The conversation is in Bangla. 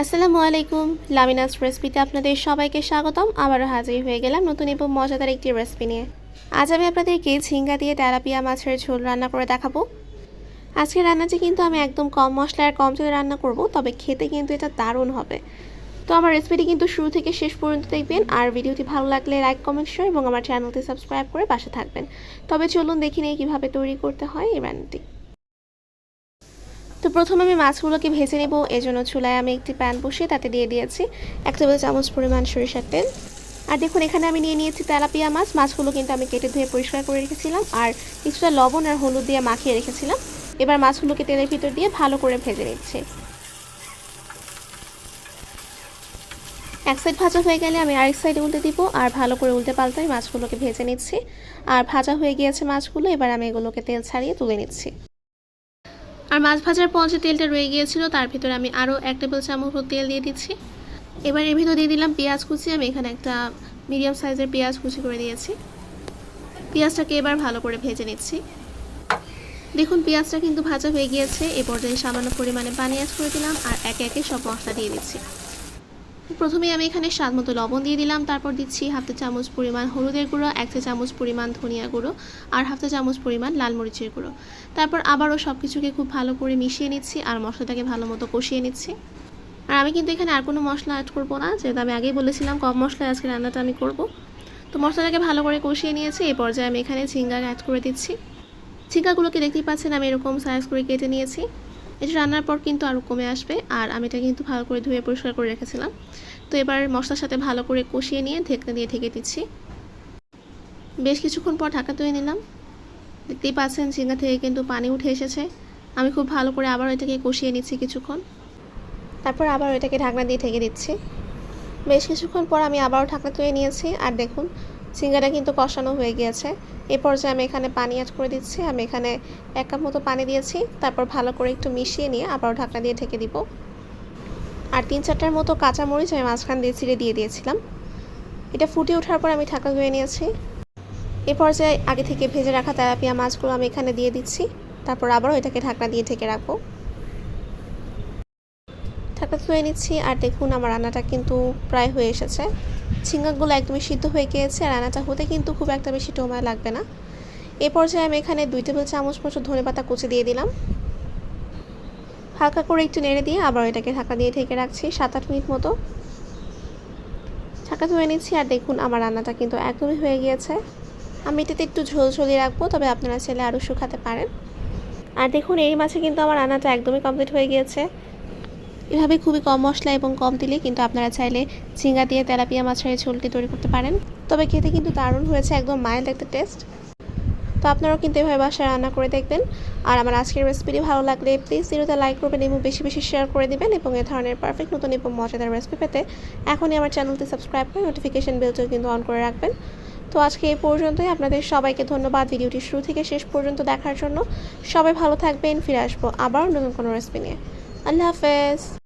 আসসালামু আলাইকুম। লামিনাস রেসিপিতে আপনাদের সবাইকে স্বাগতম। আবারও হাজির হয়ে গেলাম নতুন এবং মজাদার একটি রেসিপি নিয়ে। আজ আমি আপনাদেরকে ঝিঙ্গা দিয়ে তেলাপিয়া মাছের ঝোল রান্না করে দেখাবো। আজকের রান্নাটি কিন্তু আমি একদম কম মশলা আর কম তেলে রান্না করব, তবে খেতে কিন্তু এটা দারুণ হবে। তো আমার রেসিপিটি কিন্তু শুরু থেকে শেষ পর্যন্ত দেখবেন, আর ভিডিওটি ভালো লাগলে লাইক, কমেন্ট শেয়ার এবং আমার চ্যানেলটি সাবস্ক্রাইব করে পাশে থাকবেন। তবে চলুন দেখি নিয়ে কীভাবে তৈরি করতে হয় এই রান্নাটি। প্রথমে আমি মাছগুলোকে ভেজে নেব এই জন্য চুলায় আমি একটি প্যান বসিয়ে তাতে দিয়ে দিয়েছি এক টেবিল চামচ পরিমাণ সরিষার তেল। আর দেখুন, এখানে আমি নিয়ে নিয়েছি তেলাপিয়া মাছ, মাছগুলো কিন্তু আমি কেটে ধুয়ে পরিষ্কার করে রেখেছিলাম আর কিছুটা লবণ আর হলুদ দিয়ে মাখিয়ে রেখেছিলাম। এবার মাছগুলোকে তেলের ভিতর দিয়ে ভালো করে ভেজে নিচ্ছি। এক সাইড ভাজা হয়ে গেলে আমি আরেক সাইডে উল্টে দিব আর ভালো করে উল্টে পাল্টাই মাছগুলোকে ভেজে নিচ্ছি। আর ভাজা হয়ে গিয়েছে মাছগুলো, এবার আমি এগুলোকে তেল ছাড়িয়ে তুলে নিচ্ছি। আর মাছ ভাজার পর যে তেলটা রয়ে গিয়েছিল, তার ভিতরে আমি আরও এক টেবিল চামচ তেল দিয়ে দিচ্ছি। এবার এর ভিতরে দিয়ে দিলাম পেঁয়াজ কুচি, আমি এখানে একটা মিডিয়াম সাইজের পেঁয়াজ কুচি করে দিয়েছি। পেঁয়াজটাকে এবার ভালো করে ভেজে নিচ্ছি। দেখুন, পেঁয়াজটা কিন্তু ভাজা হয়ে গিয়েছে। এ পর্যায়ে সামান্য পরিমাণে পানি অ্যাড করে দিলাম আর একে একে সব মশলা দিয়ে দিচ্ছি। প্রথমে আমি এখানে স্বাদ মতো লবণ দিয়ে দিলাম, তারপর দিচ্ছি হাফ চা চামচ পরিমাণ হলুদের গুঁড়ো, এক চা চামচ পরিমাণ ধনিয়া গুঁড়ো আর হাফ চা চামচ পরিমাণ লাল মরিচের গুঁড়ো। তারপর আবারও সব কিছুকে খুব ভালো করে মিশিয়ে নিচ্ছি আর মশলাটাকে ভালো মতো কষিয়ে নিচ্ছি। আর আমি কিন্তু এখানে আর কোনো মশলা অ্যাড করব না, যেহেতু আমি আগেই বলেছিলাম কম মশলায় আজকে রান্নাটা আমি করব। তো মশলাটাকে ভালো করে কষিয়ে নিয়েছি এই পর্যায়ে আমি এখানে ঝিঙ্গা অ্যাড করে দিচ্ছি। ঝিঙ্গাগুলোকে দেখতেই পাচ্ছেন আমি এরকম সাইজ করে কেটে নিয়েছি। এটা রান্নার পর কিন্তু আরও কমে আসবে, আর আমি এটা কিন্তু ভালো করে ধুয়ে পরিষ্কার করে রেখেছিলাম। তো এবার মশলার সাথে ভালো করে কষিয়ে নিয়ে ঢেকনা দিয়ে ঢেকে দিচ্ছি। বেশ কিছুক্ষণ পর ঢাকা তুলে নিলাম। দেখতেই পাচ্ছেন ঝিঙ্গা থেকে কিন্তু পানি উঠে এসেছে। আমি খুব ভালো করে আবার এটাকে কষিয়ে নিচ্ছি কিছুক্ষণ। তারপর আবার এটাকে ঢাকনা দিয়ে ঢেকে দিচ্ছি। বেশ কিছুক্ষণ পর আমি আবারও ঢাকনা তুলে নিয়েছি, আর দেখুন ঝিঙ্গাটা কিন্তু কষানো হয়ে গিয়েছে। এ পর্যায়ে আমি এখানে পানি অ্যাড করে দিচ্ছি। আমি এখানে এক কাপ মতো পানি দিয়েছি। তারপর ভালো করে একটু মিশিয়ে নিয়ে আবারও ঢাকনা দিয়ে ঢেকে দিব। আর তিন চারটার মতো কাঁচামরিচ আমি মাঝখান দিয়ে ছিঁড়ে দিয়ে দিয়েছিলাম। এটা ফুটে ওঠার পর আমি ঢাকা ধুয়ে নিয়েছি। এ পর্যায়ে আগে থেকে ভেজে রাখা তেলাপিয়া মাছগুলো আমি এখানে দিয়ে দিচ্ছি। তারপর আবারও এটাকে ঢাকনা দিয়ে ঢেকে রাখব। ঢাকা ধুয়ে নিচ্ছি। আর দেখুন আমার রান্নাটা কিন্তু প্রায় হয়ে এসেছে। ঝিঙ্গাগুলো একদমই সিদ্ধ হয়ে গিয়েছে রান্নাটা হতে কিন্তু খুব একটা বেশি সময় লাগবে না। এ পর্যায়ে আমি এখানে দুই টেবিল চামচ মতো ধনে পাতা কুচি দিয়ে দিলাম। হালকা করে একটু নেড়ে দিয়ে আবার এটাকে ঢাকা দিয়ে ঢেকে রাখছি সাত আট মিনিট মতো। ঢাকা ধুয়ে নিচ্ছি আর দেখুন আমার রান্নাটা কিন্তু একদমই হয়ে গিয়েছে। আমি এটাতে একটু ঝোল ঝোলিয়ে রাখব, তবে আপনারা ছেলে আরও শুকাতে পারেন। আর দেখুন এই মাছে কিন্তু আমার রান্নাটা একদমই কমপ্লিট হয়ে গিয়েছে। এভাবে খুবই কম মশলা এবং কম দিলে কিন্তু আপনারা চাইলে ঝিঙ্গা দিয়ে তেলাপিয়া মাছের ঝোলটি তৈরি করতে পারেন। তবে খেতে কিন্তু দারুণ হয়েছে, একদম মাইল্ড একটা টেস্ট। তো আপনারাও কিন্তু এভাবে বাসায় রান্না করে দেখবেন। আর আমার আজকের রেসিপিটি ভালো লাগলে প্লিজ ভিডিওতে লাইক করবেন এবং বেশি বেশি শেয়ার করে দিবেন এবং এ ধরনের পারফেক্ট নতুন এবং মজাদার রেসিপি পেতে এখনই আমার চ্যানেলটি সাবস্ক্রাইব করে নোটিফিকেশন বেলটিও কিন্তু অন করে রাখবেন। তো আজকে এই পর্যন্তই, আপনাদের সবাইকে ধন্যবাদ ভিডিওটি শুরু থেকে শেষ পর্যন্ত দেখার জন্য। সবাই ভালো থাকবেন, ফিরে আসব আবার নতুন কোনো রেসিপি নিয়ে। আল্লাহ হাফেজ।